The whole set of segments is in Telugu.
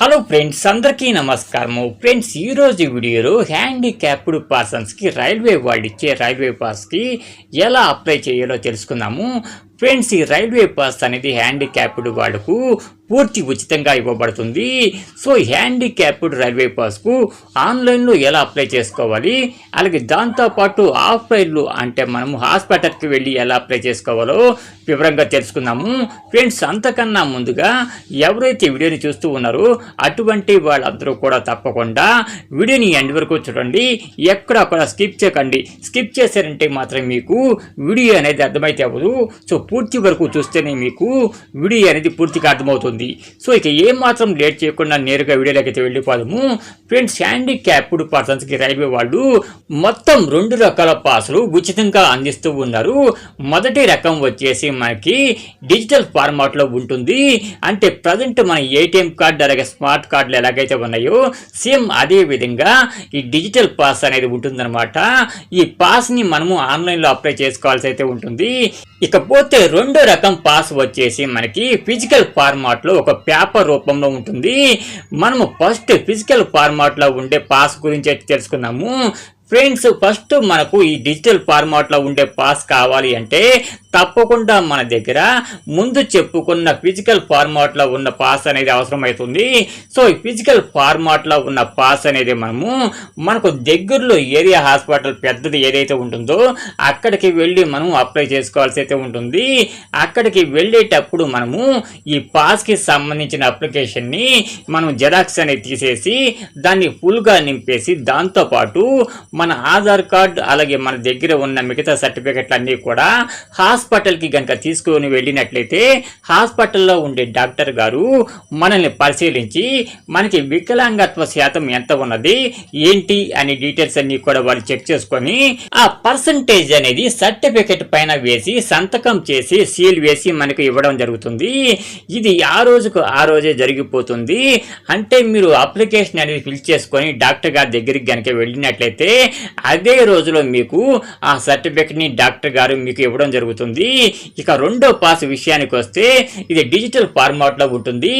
హలో ఫ్రెండ్స్ అందరికీ నమస్కారము. ఫ్రెండ్స్ ఈరోజు వీడియోలో హ్యాండిక్యాప్డ్ పర్సన్స్కి రైల్వే వాళ్ళు ఇచ్చే రైల్వే పాస్కి ఎలా అప్లై చేయాలో తెలుసుకుందాము. ఫ్రెండ్స్ ఈ రైల్వే పాస్ అనేది హ్యాండిక్యాప్డ్ వాళ్ళకు పూర్తి ఉచితంగా ఇవ్వబడుతుంది. సో హ్యాండిక్యాప్డ్ రైల్వే పాస్కు ఆన్లైన్లో ఎలా అప్లై చేసుకోవాలి? అలాగే దాంతోపాటు ఆఫ్లైన్లో అంటే మనము హాస్పిటల్కి వెళ్ళి ఎలా అప్లై చేసుకోవాలో వివరంగా తెలుసుకుందాము. ఫ్రెండ్స్ అంతకన్నా ముందుగా ఎవరైతే వీడియోని చూస్తూ ఉన్నారో అటువంటి వాళ్ళందరూ కూడా తప్పకుండా వీడియోని ఎండ్ వరకు చూడండి. ఎక్కడ అక్కడ స్కిప్ చేయకండి. స్కిప్ చేశారంటే మాత్రం మీకు వీడియో అనేది అర్థమైతే అవ్వదు. సో పూర్తి వరకు చూస్తేనే మీకు వీడియో అనేది పూర్తిగా అర్థమవుతుంది. సో ఇక ఏ మాత్రం లేట్ చేయకుండా నేరుగా వీడియోలోకి అయితే వెళ్ళిపోదాము. ఫ్రెండ్స్ హ్యాండిక్యాప్డ్ పర్సన్స్కి రైల్వే వాళ్ళు మొత్తం రెండు రకాల పాసులు ఉచితంగా అందిస్తూ ఉన్నారు. మొదటి రకం వచ్చేసి మనకి డిజిటల్ ఫార్మాట్లో ఉంటుంది. అంటే ప్రజెంట్ మన ఏటీఎం కార్డు అలాగే స్మార్ట్ కార్డులు ఎలాగైతే ఉన్నాయో సేమ్ అదే విధంగా ఈ డిజిటల్ పాస్ అనేది ఉంటుందన్నమాట. ఈ పాస్ని మనము ఆన్లైన్లో అప్లై చేసుకోవాల్సి అయితే ఉంటుంది. ఇకపోతే రెండో రకం పాస్ వచ్చేసి మనకి ఫిజికల్ ఫార్మాట్లో ఒక పేపర్ రూపంలో ఉంటుంది. మనము ఫస్ట్ ఫిజికల్ ఫార్మాట్లో ఉండే పాస్ గురించి అయితే తెలుసుకుందాము. ఫ్రెండ్స్ ఫస్ట్ మనకు ఈ డిజిటల్ ఫార్మాట్లో ఉండే పాస్ కావాలి అంటే తప్పకుండా మన దగ్గర ముందు చెప్పుకున్న ఫిజికల్ ఫార్మాట్లో ఉన్న పాస్ అనేది అవసరమవుతుంది సో ఈ ఫిజికల్ ఫార్మాట్లో ఉన్న పాస్ అనేది మనము మనకు దగ్గరలో ఏరియా హాస్పిటల్ పెద్దది ఏదైతే ఉంటుందో అక్కడికి వెళ్ళి మనం అప్లై చేసుకోవాల్సి అయితే ఉంటుంది. అక్కడికి వెళ్ళేటప్పుడు మనము ఈ పాస్కి సంబంధించిన అప్లికేషన్ని మనం జెరాక్స్ అనేది తీసేసి దాన్ని ఫుల్గా నింపేసి దాంతోపాటు మన ఆధార్ కార్డ్ అలాగే మన దగ్గర ఉన్న మిగతా సర్టిఫికెట్లన్నీ కూడా హాస్పిటల్కి కనుక తీసుకొని వెళ్ళినట్లయితే హాస్పిటల్లో ఉండే డాక్టర్ గారు మనల్ని పరిశీలించి మనకి వికలాంగత్వ శాతం ఎంత ఉన్నది ఏంటి అనే డీటెయిల్స్ అన్ని కూడా వాళ్ళు చెక్ చేసుకొని ఆ పర్సంటేజ్ అనేది సర్టిఫికెట్ పైన వేసి సంతకం చేసి సీల్ వేసి మనకు ఇవ్వడం జరుగుతుంది. ఇది ఆ రోజుకు ఆ రోజే జరిగిపోతుంది. అంటే మీరు అప్లికేషన్ అనేది ఫిల్ చేసుకొని డాక్టర్ గారి దగ్గరికి కనుక వెళ్ళినట్లయితే అదే రోజులో మీకు ఆ సర్టిఫికెట్ని డాక్టర్ గారు మీకు ఇవ్వడం జరుగుతుంది. ఇక రెండో పాస్ విషయానికి వస్తే ఇది డిజిటల్ ఫార్మాట్లో ఉంటుంది.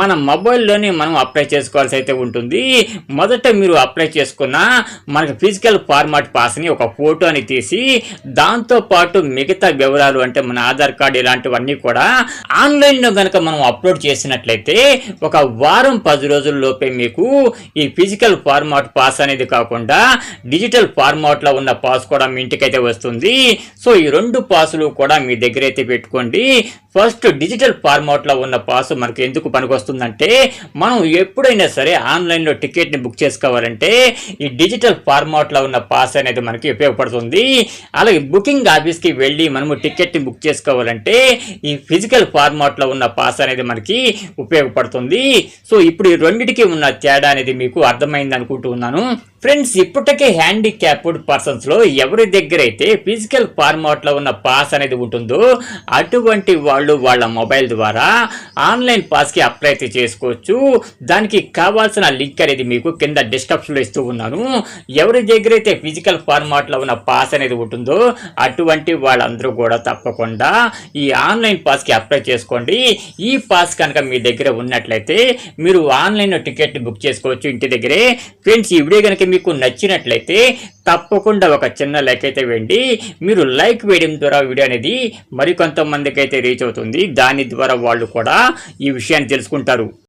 మన మొబైల్లోనే మనం అప్లై చేసుకోవాల్సి అయితే ఉంటుంది. మొదట మీరు అప్లై చేసుకున్న మనకు ఫిజికల్ ఫార్మాట్ పాస్ని ఒక ఫోటోని తీసి దాంతో పాటు మిగతా వివరాలు అంటే మన ఆధార్ కార్డు ఇలాంటివన్నీ కూడా ఆన్లైన్లో కనుక మనం అప్లోడ్ చేసినట్లయితే ఒక వారం పది రోజుల లోపే మీకు ఈ ఫిజికల్ ఫార్మాట్ పాస్ అనేది కాకుండా డిజిటల్ ఫార్మాట్లో ఉన్న పాస్ కూడా మీ ఇంటికైతే వస్తుంది. సో ఈ రెండు పాసులు కూడా మీ దగ్గర అయితే పెట్టుకోండి ఫస్ట్ డిజిటల్ ఫార్మాట్లో ఉన్న పాస్ మనకు ఎందుకు పనికొస్తుందంటే మనం ఎప్పుడైనా సరే ఆన్లైన్లో టికెట్ని బుక్ చేసుకోవాలంటే ఈ డిజిటల్ ఫార్మాట్లో ఉన్న పాస్ అనేది మనకి ఉపయోగపడుతుంది. అలాగే బుకింగ్ ఆఫీస్కి వెళ్ళి మనము టికెట్ని బుక్ చేసుకోవాలంటే ఈ ఫిజికల్ ఫార్మాట్లో ఉన్న పాస్ అనేది మనకి ఉపయోగపడుతుంది. సో ఇప్పుడు ఈ రెండింటికి ఉన్న తేడా అనేది మీకు అర్థమైంది అనుకుంటున్నాను. ఫ్రెండ్స్ ఇప్పటికే హ్యాండిక్యాప్డ్ పర్సన్స్లో ఎవరి దగ్గర అయితే ఫిజికల్ ఫార్మాట్లో ఉన్న పాస్ అనేది ఉంటుందో అటువంటి వాళ్ళు వాళ్ళ మొబైల్ ద్వారా ఆన్లైన్ పాస్కి అప్లై అయితే చేసుకోవచ్చు. దానికి కావాల్సిన లింక్ అనేది మీకు కింద డిస్క్రిప్షన్లో ఇస్తూ ఉన్నాను. ఎవరి దగ్గర అయితే ఫిజికల్ ఫార్మాట్లో ఉన్న పాస్ అనేది ఉంటుందో అటువంటి వాళ్ళందరూ కూడా తప్పకుండా ఈ ఆన్లైన్ పాస్కి అప్లై చేసుకోండి. ఈ పాస్ కనుక మీ దగ్గర ఉన్నట్లయితే మీరు ఆన్లైన్లో టికెట్ బుక్ చేసుకోవచ్చు ఇంటి దగ్గరే. ఫ్రెండ్స్ ఈ వీడియో కనుక మీకు నచ్చినట్లయితే తప్పకుండా ఒక చిన్న లైక్ అయితే వేయండి. మీరు లైక్ వేయడం ద్వారా వీడియో అనేది మరికొంతమందికి అయితే రీచ్ అవుతుంది. దాని ద్వారా వాళ్ళు కూడా ఈ విషయాన్ని తెలుసుకుంటారు.